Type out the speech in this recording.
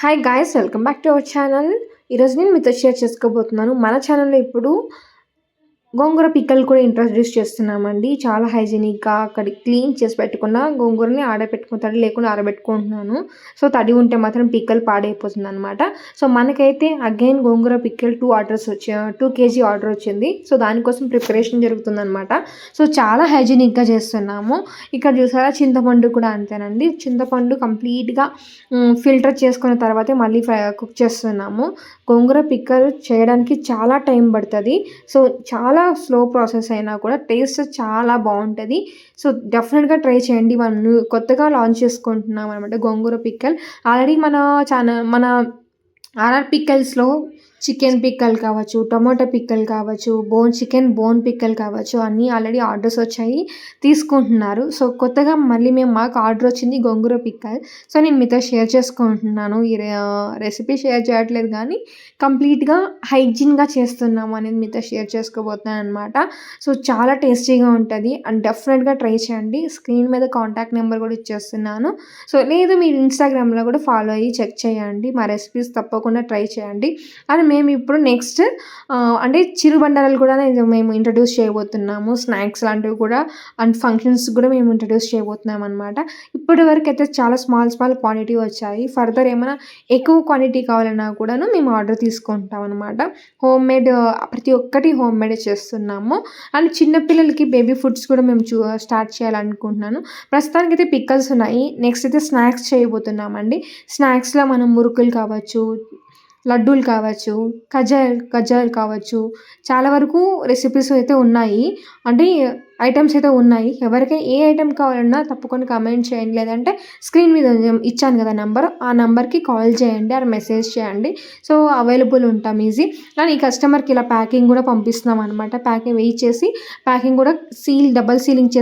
Hi guys welcome back to our channel ఈరోజు నేను మీతో షేర్ చేసుకోబోతున్నాను. మన ఛానల్లో ఇప్పుడు గోంగూర పిక్కలు కూడా ఇంట్రడ్యూస్ చేస్తున్నామండి. చాలా హైజీనిక్గా అక్కడ క్లీన్ చేసి పెట్టుకున్న గోంగూరని ఆడబెట్టుకుని తడి లేకుండా ఆరబెట్టుకుంటున్నాను. సో తడి ఉంటే మాత్రం పిక్కలు పాడైపోతుంది అనమాట సో మనకైతే అగైన్ గోంగూర పిక్కలు టూ ఆర్డర్స్ వచ్చి టూ కేజీ ఆర్డర్ వచ్చింది. సో దానికోసం ప్రిపరేషన్ జరుగుతుందనమాట సో చాలా హైజీనిక్గా చేస్తున్నాము. ఇక్కడ చూసారా చింతపండు కూడా అంతేనండి. చింతపండు కంప్లీట్గా ఫిల్టర్ చేసుకున్న తర్వాతే మళ్ళీ కుక్ చేస్తున్నాము. గోంగూర పిక్కలు చేయడానికి చాలా టైం పడుతుంది. సో చాలా స్లో ప్రాసెస్ అయినా కూడా టేస్ట్ చాలా బాగుంటుంది. సో డెఫినెట్గా ట్రై చేయండి. మనం కొత్తగా లాంచ్ చేసుకుంటున్నాం అనమాట గోంగూర పిక్కల్. ఆల్రెడీ మన ఛానల్ మన ఆర్ఆర్ పిక్కల్స్లో చికెన్ పిక్కలు కావచ్చు టొమాటో పిక్కలు కావచ్చు బోన్ చికెన్ బోన్ పిక్కలు కావచ్చు అన్నీ ఆల్రెడీ ఆర్డర్స్ వచ్చాయి. తీసుకుంటున్నారు. సో కొత్తగా మళ్ళీ మేము మాకు ఆర్డర్ వచ్చింది గోంగూర పిక్కల్. సో నేను మీతో షేర్ చేసుకుంటున్నాను. ఈ రెసిపీ షేర్ చేయట్లేదు కానీ కంప్లీట్గా హైజీన్గా చేస్తున్నాము అనేది మీతో షేర్ చేసుకోబోతున్నాను అనమాట సో చాలా టేస్టీగా ఉంటుంది. అండ్ డెఫినెట్గా ట్రై చేయండి. స్క్రీన్ మీద కాంటాక్ట్ నెంబర్ కూడా ఇచ్చేస్తున్నాను. సో లేదు మీరు ఇన్స్టాగ్రామ్లో కూడా ఫాలో అయ్యి చెక్ చేయండి. మా రెసిపీస్ తప్పకుండా ట్రై చేయండి. అండ్ మేము ఇప్పుడు నెక్స్ట్ అంటే చిరుబండారాలు కూడా మేము ఇంట్రడ్యూస్ చేయబోతున్నాము. స్నాక్స్ లాంటివి కూడా అండ్ ఫంక్షన్స్ కూడా మేము ఇంట్రడ్యూస్ చేయబోతున్నాం అనమాట ఇప్పటి వరకు అయితే చాలా స్మాల్ స్మాల్ క్వాంటిటీ వచ్చాయి. ఫర్దర్ ఏమైనా ఎక్కువ క్వాంటిటీ కావాలన్నా కూడాను మేము ఆర్డర్ తీసుకుంటాం అనమాట హోమ్ మేడ్ ప్రతి ఒక్కటి హోమ్ మేడ్ చేస్తున్నాము అండ్ చిన్నపిల్లలకి బేబీ ఫుడ్స్ కూడా మేము చూ స్టార్ట్ చేయాలనుకుంటున్నాను. ప్రస్తుతానికి అయితే పిక్కల్స్ ఉన్నాయి. నెక్స్ట్ అయితే స్నాక్స్ చేయబోతున్నామండి. స్నాక్స్లో మనం మురుకులు కావచ్చు లడ్డూలు కావచ్చు ఖజార్ ఖజార్ కావచ్చు చాలా వరకు రెసిపీస్ అయితే ఉన్నాయి. అంటే ఐటమ్స్ అయితే ఉన్నాయి. ఎవరికి ఏ ఐటెం కావాలన్నా తప్పకుండా కమెంట్ చేయండి. లేదంటే స్క్రీన్ మీద ఇచ్చాను కదా నెంబర్ ఆ నెంబర్కి కాల్ చేయండి ఆ మెసేజ్ చేయండి. సో అవైలబుల్ ఉంటాం ఈజీ కానీ ఈ కస్టమర్కి ఇలా ప్యాకింగ్ కూడా పంపిస్తున్నాం అనమాట ప్యాకింగ్ వెయిట్ చేసి ప్యాకింగ్ కూడా సీల్ డబల్ సీలింగ్ చేసి